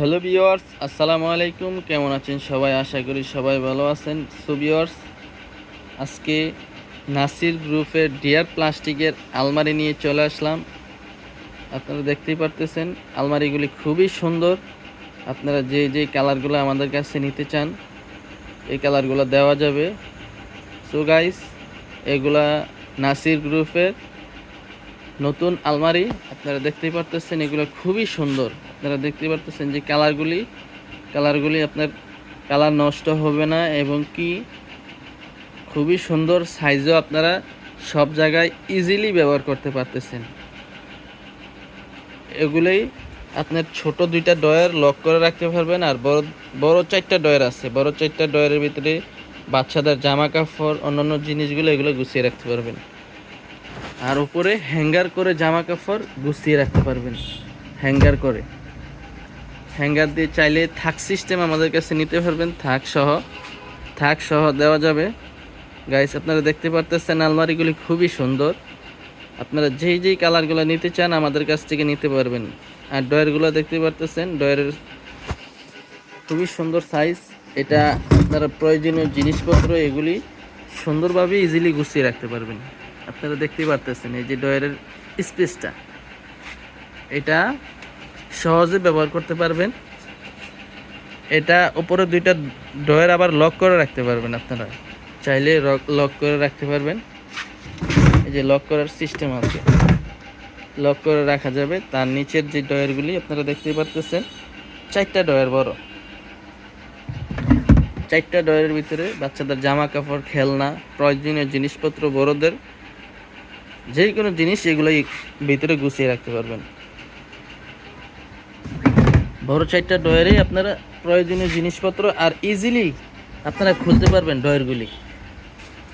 Hello বিওয়ার্স আসসালামু আলাইকুম। কেমন আছেন সবাই? আশা করি সবাই ভালো আছেন। সো বিওয়ার্স আজকে নাসির গ্রুপের ডিয়ার প্লাস্টিকের আলমারি নিয়ে চলে আসলাম। আপনারা দেখতেই পারতেছেন, আলমারিগুলি খুবই সুন্দর। আপনারা যে যে কালারগুলো আমাদের কাছে নিতে চান, এই কালারগুলো দেওয়া যাবে। সো গাইস, এগুলা নাসির গ্রুপের নতুন আলমারি। আপনারা দেখতেই পারতেছেন, এগুলো খুবই সুন্দর। আপনারা দেখতে পারতেছেন যে কালারগুলি কালারগুলি আপনার কালার নষ্ট হবে না এবং কি খুবই সুন্দর সাইজও আপনারা সব জায়গায় ইজিলি ব্যবহার করতে পারতেছেন। এগুলোই আপনার ছোট দুইটা ডয়ার লক করে রাখতে পারবেন আর বড় বড় চারটা ডয়ার আছে। বড় চারটা ডয়ারের ভিতরে বাচ্চাদের জামা কাপড় অন্যান্য জিনিসগুলো এগুলো গুছিয়ে রাখতে পারবেন। আর উপরে হ্যাঙ্গার করে জামা কাপড় গুছিয়ে রাখতে পারবেন। হ্যাঙ্গার করে। হ্যাঙ্গার দিয়ে চাইলে থাক সিস্টেম আমাদের কাছে নিতে পারবেন, থাক সহ। থাক সহ দেওয়া যাবে। গাইস আপনারা দেখতে পারতেছেন আলমারিগুলি খুবই সুন্দর। আপনারা যেই যেই কালারগুলো নিতে চান আমাদের কাছ থেকে নিতে পারবেন। আর ডয়ারগুলো দেখতে পারতেছেন ডয়ারের খুবই সুন্দর সাইজ এটা আপনারা প্রয়োজনীয় জিনিসপত্র, এগুলি সুন্দরভাবে ইজিলি গুছিয়ে রাখতে পারবেন। আপনারা দেখতে পারতেছেন এই যে ডয়ারের স্পেসটা এটা সহজে ব্যবহার করতে পারবেন। এটা উপরে দুইটা ডয়ার আবার লক করে রাখতে পারবেন আপনারা। চাইলে লক করে রাখতে পারবেন। এই যে লক করার সিস্টেম আছে। লক করে রাখা যাবে। তার নিচের যে ডয়ারগুলি আপনারা দেখতে পারতেছেন, চারটা ডয়ার বড়। চারটা ডয়ারের ভিতরে বাচ্চাদের জামা কাপড় খেলনা, প্রয়োজনীয় জিনিসপত্র, বড়দের যে কোনো জিনিস এগুলোই ভিতরে গুছিয়ে রাখতে পারবেন। বড় চারটা ডয়ারে আপনারা প্রয়োজনীয় জিনিসপত্র আর ইজিলি আপনারা খুলতে পারবেন ডয়ারগুলি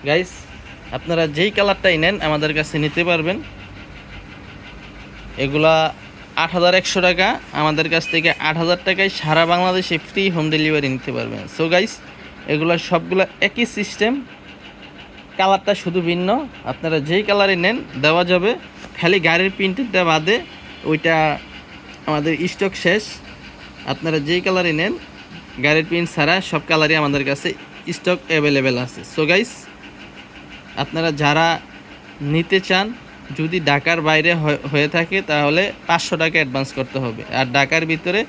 গাইস আপনারা যেই কালারটাই নেন, আমাদের কাছে নিতে পারবেন। এগুলা আট হাজার একশো টাকা, আমাদের কাছ থেকে আট হাজার টাকায় সারা বাংলাদেশে ফ্রি হোম ডেলিভারি নিতে পারবেন। সো গাইস এগুলো সবগুলো একই সিস্টেম কালারটা শুধু ভিন্ন। আপনারা যেই কালারে নেন, দেওয়া যাবে। খালি গাড়ির প্রিন্টেরটা বাদে, ওইটা আমাদের স্টক শেষ। আপনারা যেই কালারে নেন গাড়ির প্রিন্ট ছাড়া সব কালারই আমাদের কাছে স্টক অ্যাভেলেবেল আছে। সো গাইস আপনারা যারা নিতে চান, যদি ঢাকার বাইরে হয়ে থাকে, তাহলে পাঁচশো টাকা অ্যাডভান্স করতে হবে। আর ঢাকার ভিতরে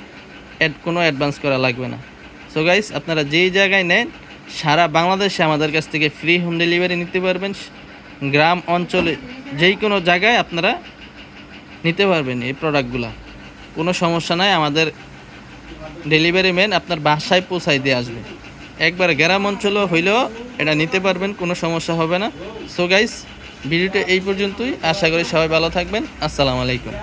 কোনো অ্যাডভান্স করা লাগবে না। সো গাইস আপনারা যেই জায়গায় নেন, সারা বাংলাদেশে আমাদের কাছ থেকে ফ্রি হোম ডেলিভারি নিতে পারবেন। গ্রাম অঞ্চলে যেই কোনো জায়গায় আপনারা নিতে পারবেন এই প্রোডাক্টগুলো কোনো সমস্যা নাই, আমাদের ডেলিভারি ম্যান আপনার বাসায় পৌঁছাই দিয়ে আসবে। একবার গ্রাম অঞ্চলও হইলেও এটা নিতে পারবেন, কোনো সমস্যা হবে না। সো গাইস ভিডিওটা এই পর্যন্তই। আশা করি সবাই ভালো থাকবেন। আসসালামু আলাইকুম।